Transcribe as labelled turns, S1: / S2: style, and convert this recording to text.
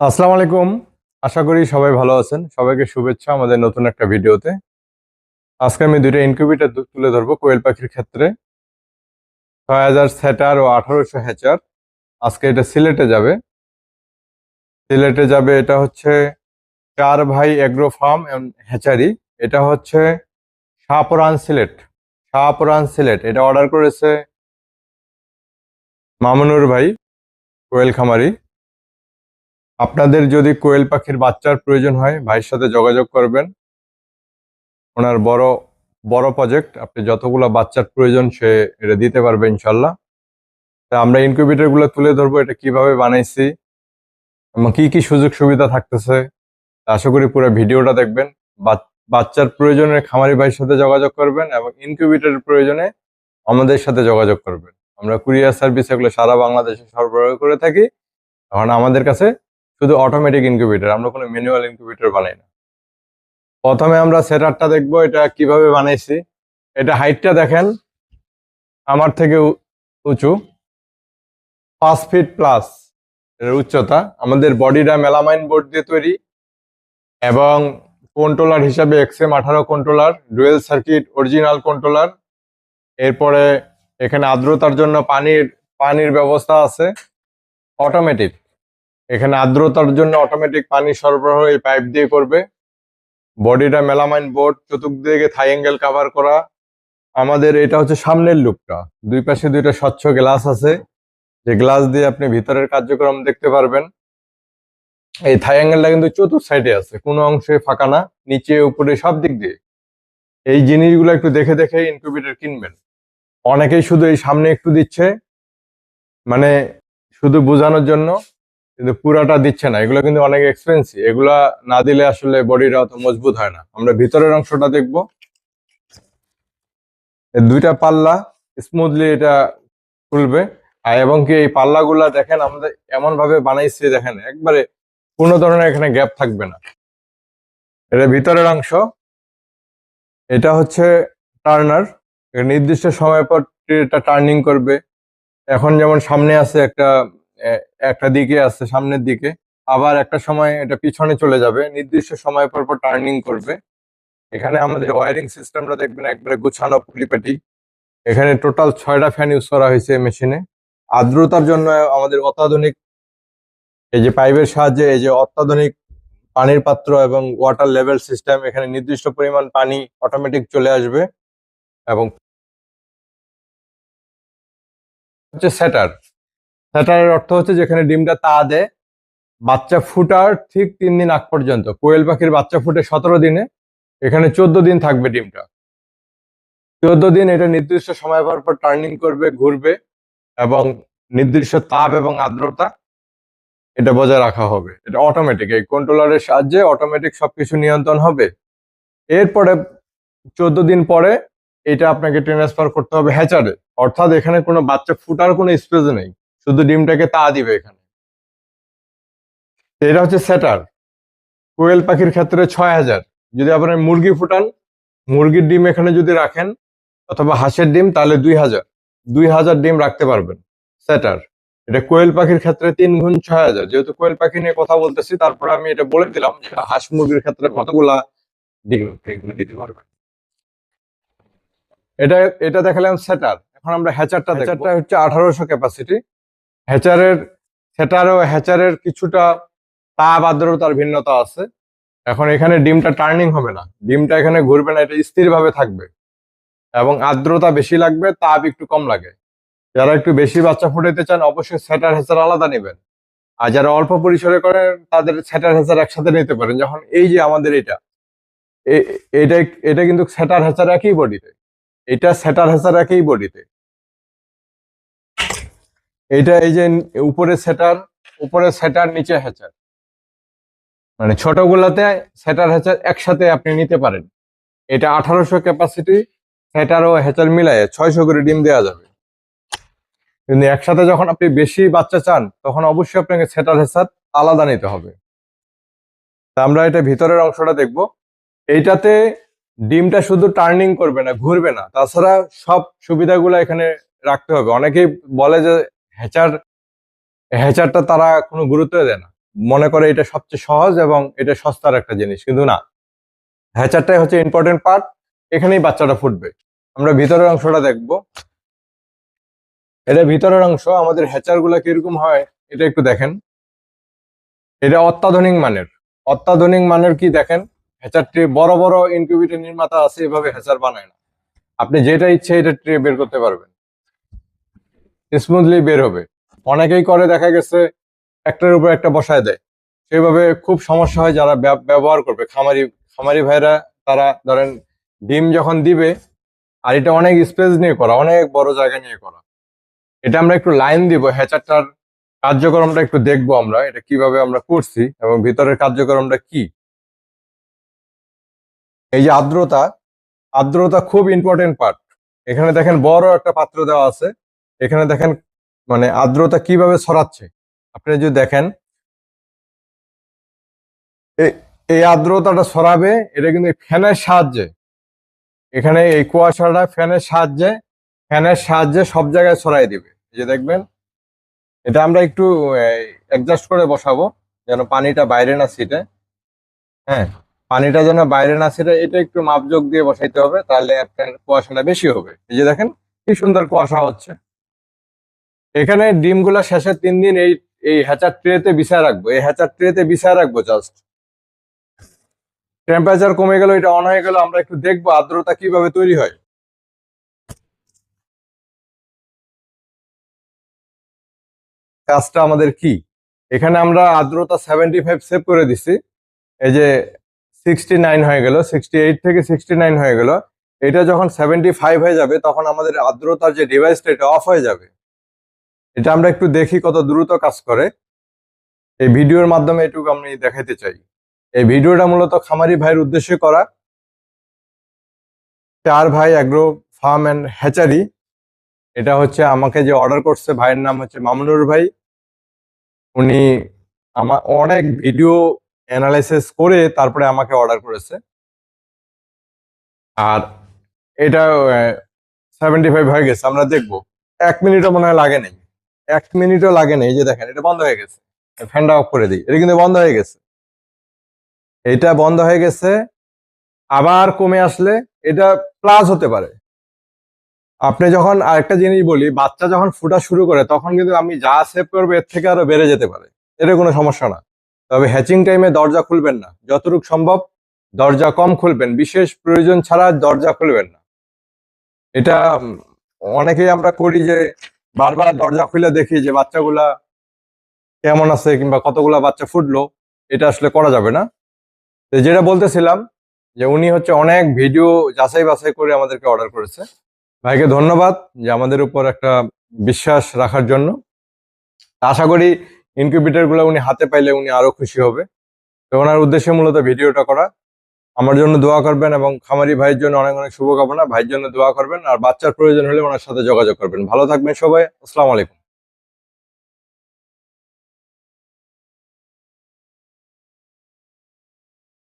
S1: আসসালামু আলাইকুম। আশা করি সবাই ভালো আছেন। সবাইকে শুভেচ্ছা আমাদের নতুন একটা ভিডিওতে। আজকে আমি দুইটা ইনকিউবেটর তুলে ধরবো কোয়েল পাখির ক্ষেত্রে। ছয় হাজার সেটার ও আঠারোশো হ্যাচার আজকে এটা সিলেটে যাবে। সিলেটে যাবে এটা হচ্ছে চার ভাই এগ্রো ফার্ম হ্যাচারি এটা হচ্ছে শাহপুরান সিলেট। শাহপুরান সিলেট। এটা অর্ডার করেছে মামুনুর ভাই, কোয়েল খামারি। আপনাদের যদি কোয়েল পাখির বাচ্চার প্রয়োজন হয়, ভাইয়ের সাথে যোগাযোগ করবেন। ওনার বড় বড় প্রজেক্ট আপনি যতগুলো বাচ্চার প্রয়োজন সে এটা দিতে পারবে ইনশাল্লাহ। তা আমরা ইনকিউবেটরগুলো তুলে ধরবো, এটা কীভাবে বানাইছি, এবং কী কী সুযোগ সুবিধা থাকতেছে আশা করি পুরো ভিডিওটা দেখবেন। বাচ- বাচ্চার প্রয়োজনে খামারি ভাইয়ের সাথে যোগাযোগ করবেন এবং ইনকিউবেটরের প্রয়োজনে আমাদের সাথে যোগাযোগ করবেন। আমরা কুরিয়ার সার্ভিস এগুলো সারা বাংলাদেশে সরবরাহ করে থাকি। এখন আমাদের কাছে শুধু অটোমেটিক ইনকিউবেটর আমরা কোনো ম্যানুয়াল ইনকিউবেটর বানাই না। প্রথমে আমরা সেটারটা দেখব, এটা কীভাবে বানাইছি। এটা হাইটটা দেখেন, আমার থেকে উঁচু, পাঁচ ফিট প্লাস এর উচ্চতা। আমাদের বডিটা মেলামাইন বোর্ড দিয়ে তৈরি এবং কন্ট্রোলার হিসাবে এক্সএম আঠারো controller dual circuit original controller এরপরে এখানে আর্দ্রতার জন্য পানির পানির ব্যবস্থা আছে। অটোমেটিক এখানে আর্দ্রতার জন্য অটোমেটিক পানি সরবরাহ এই পাইপ দিয়ে করবে। বডিটা মেলামাইন বোর্ড চতুর্দিকে থাই অ্যাঙ্গেল কাভার করা। আমাদের এটা হচ্ছে সামনের লুকটা দুই পাশে দুইটা স্বচ্ছ গ্লাস আছে। যে গ্লাস দিয়ে আপনি ভিতরের কার্যক্রম দেখতে পারবেন। এই থাই অ্যাঙ্গেলটা কিন্তু চতুর সাইডে আছে। কোনো অংশে ফাঁকা না, নিচে, উপরে, সব দিক দিয়ে। এই জিনিসগুলো একটু দেখে দেখে ইনকিউবেটর কিনবেন। অনেকেই শুধু এই সামনে একটু দিচ্ছে। মানে শুধু বোঝানোর জন্য কিন্তু পুরাটা দিচ্ছে না। এগুলো কিন্তু অনেক এক্সপেন্সিভ এগুলা না দিলে আসলে বডিটা অত মজবুত হয় না। আমরা ভিতরের অংশটা দেখব। দুইটা পাল্লা স্মুথলি এটা খুলবে। আর এবং কি এই পাল্লাগুলা দেখেন, আমাদের এমন ভাবে বানাইছি দেখেন, একবারে কোনো ধরনের এখানে গ্যাপ থাকবে না। এটা ভিতরের অংশ। এটা হচ্ছে টার্নার নির্দিষ্ট সময় পর এটা টার্নিং করবে। এখন যেমন সামনে আছে একটা একটা দিকে আছে সামনের দিকে, আবার একটা সময় এটা পিছনে চলে যাবে, নির্দিষ্ট সময় পর পর টার্নিং করবে। এখানে আমাদের ওয়ারিং সিস্টেমটা দেখবেন একবারে গুছানো পরিপাটি। এখানে টোটাল ছয়টা ফ্যান ইউজ করা হয়েছে মেশিনে আর্দ্রতার জন্য আমাদের অত্যাধুনিক এই যে পাইপের সাহায্যে এই যে অত্যাধুনিক পানির পাত্র এবং ওয়াটার লেভেল সিস্টেম এখানে নির্দিষ্ট পরিমাণ পানি অটোমেটিক চলে আসবে এবং হচ্ছে সেটার সেটারের অর্থ হচ্ছে যেখানে ডিমটা তা দেয়, বাচ্চা ফুটার ঠিক তিন দিন আগ পর্যন্ত। কোয়েল পাখির বাচ্চা ফুটে সতেরো দিনে, এখানে চোদ্দ দিন থাকবে ডিমটা। চোদ্দ দিন এটা নির্দিষ্ট সময় পর পর টার্নিং করবে, ঘুরবে, এবং নির্দিষ্ট তাপ এবং আর্দ্রতা এটা বজায় রাখা হবে। এটা অটোমেটিক এই কন্ট্রোলারের সাহায্যে অটোমেটিক সবকিছু নিয়ন্ত্রণ হবে। এরপরে চোদ্দ দিন পরে এটা আপনাকে ট্রান্সফার করতে হবে হ্যাচারে অর্থাৎ এখানে কোনো বাচ্চা ফুটার কোনো স্পেস নেই। শুধু ডিমটাকে তা দিবে এখানে। এটা হচ্ছে সেটার কোয়েল পাখির ক্ষেত্রে ছয় হাজার। যদি আপনার মুরগি ফুটান, মুরগির ডিম এখানে যদি রাখেন অথবা হাঁসের ডিম, তাহলে দুই হাজার। দুই হাজার ডিম রাখতে পারবেন। সেটার এটা কোয়েল পাখির ক্ষেত্রে তিন গুণ ছয় হাজার। যেহেতু কোয়েল পাখি নিয়ে কথা বলতেছি, তারপরে আমি এটা বলে দিলাম হাঁস মুরগির ক্ষেত্রে কতগুলা ডিম দিতে পারবেন। এটা এটা দেখালাম সেটার এখন আমরা হ্যাচারটা হ্যাচারটা হচ্ছে আঠারোশো ক্যাপাসিটি হ্যাচারের সেটার ও হ্যাচারের কিছুটা তাপ আর্দ্রতার ভিন্নতা আছে। এখন এখানে ডিমটা টার্নিং হবে না। ডিমটা এখানে ঘুরবে না, এটা স্থিরভাবে থাকবে। এবং আর্দ্রতা বেশি লাগবে, তাপ একটু কম লাগে। যারা একটু বেশি বাচ্চা ফুটাইতে চান, অবশ্যই সেটার হ্যাচার আলাদা নেবেন। আর যারা অল্প পরিসরে করেন, তাদের সেটার হ্যাচার একসাথে নিতে পারেন। যখন এই যে আমাদের এটা এটা এটা কিন্তু সেটার হ্যাচার একই বডিতে এটা সেটার হ্যাচার একই বডিতে এটা এই যে উপরে সেটার উপরে সেটার, নিচে হ্যাচার। মানে ছোটগুলাতে সেটার, হ্যাচার একসাথে আপনি নিতে পারেন। এটা আঠারোশো ক্যাপাসিটি, সেটার ও হ্যাচার মিলায়ে ছয়শো করে ডিম দেওয়া যাবে। কিন্তু একসাথে যখন আপনি বেশি বাচ্চা চান, তখন অবশ্যই আপনাকে সেটার, হ্যাচার আলাদা নিতে হবে। তা আমরা এটা ভিতরের অংশটা দেখব। এইটাতে ডিমটা শুধু টার্নিং করবে না, ঘুরবে না। তাছাড়া সব সুবিধাগুলো এখানে রাখতে হবে। অনেকেই বলে যে হ্যাচার, হ্যাচারটা তারা কোনো গুরুত্ব দেয় না। মনে করে এটা সবচেয়ে সহজ এবং এটা সস্তার একটা জিনিস, কিন্তু না। হ্যাচারটাই হচ্ছে ইম্পর্টেন্ট পার্ট এখানেই বাচ্চাটা ফুটবে। আমরা ভিতরের অংশটা দেখব। এটা ভিতরের অংশ, আমাদের হ্যাচারগুলা কীরকম হয়, এটা একটু দেখেন। এটা অত্যাধুনিক মানের। অত্যাধুনিক মানের কি দেখেন? হ্যাচার ট্রে বড় বড় ইনকিউবেটর নির্মাতা আছে, এভাবে হ্যাচার বানায় না। আপনি যেটা ইচ্ছে এটা ট্রে বের করতে পারবেন। স্মুথলি বের হবে। অনেকেই করে, দেখা গেছে একটার উপর একটা বসায় দেয়। সেভাবে খুব সমস্যা হয় যারা ব্যব- ব্যবহার করবে। খামারি খামারি ভাইরা, তারা ধরেন ডিম যখন দিবে, আর এটা অনেক স্পেস নিয়ে করা, অনেক বড় জায়গা নিয়ে করা। এটা আমরা একটু লাইন দিব হ্যাচারটার কার্যক্রমটা একটু দেখব আমরা, এটা কীভাবে আমরা করছি এবং ভিতরের কার্যক্রমটা কি। এই যে আর্দ্রতা আর্দ্রতা খুব ইম্পর্টেন্ট পার্ট এখানে দেখেন বড় একটা পাত্র দেওয়া আছে। এখানে দেখেন মানে আর্দ্রতা কীভাবে ছড়াচ্ছে। আপনি যদি দেখেন এই আর্দ্রতাটা ছড়াবে, এটা কিন্তু ফ্যানের সাহায্যে। এখানে এই কুয়াশাটা ফ্যানের সাহায্যে ফ্যানের সাহায্যে সব জায়গায় ছড়াই দিবে। যে দেখবেন, এটা আমরা একটু অ্যাডজাস্ট করে বসাবো, যেন পানিটা বাইরে না ছিটে। হ্যাঁ পানিটা যেন বাইরে না ছিটে, এটা একটু মাপজোক দিয়ে বসাইতে হবে, তাহলে আপনার কুয়াশাটা বেশি হবে। এই যে দেখেন, কি সুন্দর কুয়াশা হচ্ছে। এখানে ডিমগুলা শেষের তিন দিন এই এই হ্যাচার ট্রেতে বিছায় রাখব। এই হ্যাচার ট্রেতে বিছায় রাখব জাস্ট টেম্পারেচার কমে গেল এটা অন হয়ে গেল আমরা একটু দেখব আর্দ্রতা কীভাবে তৈরি হয়। কাজটা আমাদের কি? এখানে আমরা আর্দ্রতা সেভেন্টি ফাইভ সেভ করে দিছি। এই যে সিক্সটি নাইন হয়ে গেল সিক্সটি এইট থেকে সিক্সটি নাইন হয়ে গেল। এটা যখন সেভেন্টি ফাইভ হয়ে যাবে, তখন আমাদের আর্দ্রতার যে ডিভাইসটা এটা অফ হয়ে যাবে। এটা আমরা একটু দেখি কত দ্রুত কাজ করে। এই ভিডিওর মাধ্যমে এটুকু আমি দেখাতে চাই। এই ভিডিওটা মূলত খামারি ভাইয়ের উদ্দেশ্যে করা। চার ভাই অ্যাগ্রো ফার্ম অ্যান্ড হ্যাচারি এটা হচ্ছে আমাকে যে অর্ডার করছে, ভাইয়ের নাম হচ্ছে মামুনুর ভাই। উনি আমার অনেক ভিডিও অ্যানালাইসিস করে তারপরে আমাকে অর্ডার করেছে। আর এটা সেভেন্টি ফাইভ হয়ে গেছে, আমরা দেখব। এক মিনিটও মনে হয় লাগে নেই। এক মিনিটও লাগে নেই এই যে দেখেন, এটা বন্ধ হয়ে গেছে। ফ্যানটা অফ করে দিই, এটা কিন্তু বন্ধ হয়ে গেছে। এটা বন্ধ হয়ে গেছে, আবার কমে আসলে এটা প্লাস হতে পারে। আপনি যখন আরেকটা জিনিস বলি, বাচ্চা যখন ফুটা শুরু করে, তখন কিন্তু আমি যা সেভ করব, এর থেকে আরও বেড়ে যেতে পারে। এটা কোনো সমস্যা না। তবে হ্যাচিং টাইমে দরজা খুলবেন না। যতটুকু সম্ভব দরজা কম খুলবেন। বিশেষ প্রয়োজন ছাড়া দরজা খুলবেন না। এটা অনেকেই আমরা করি যে বারবার দরজা খুলে দেখি যে বাচ্চাগুলা কেমন আছে কিংবা কতগুলা বাচ্চা ফুটলো, এটা আসলে করা যাবে না। যেটা বলতেছিলাম যে উনি হচ্ছে অনেক ভিডিও যাচাই বাছাই করে আমাদেরকে অর্ডার করেছে। ভাইকে ধন্যবাদ যে আমাদের উপর একটা বিশ্বাস রাখার জন্য। আশা করি ইনকিউবেটরগুলো উনি হাতে পাইলে উনি আরও খুশি হবে। তো ওনার উদ্দেশ্যে মূলত ভিডিওটা করা। আমার জন্য দোয়া করবেন এবং খামারি ভাইয়ের জন্য অনেক অনেক শুভকামনা, ভাইয়ের জন্য দোয়া করবেন। আর বাচ্চার প্রয়োজন হলে ওনার সাথে যোগাযোগ করবেন। ভালো থাকবেন সবাই। আসসালামু আলাইকুম।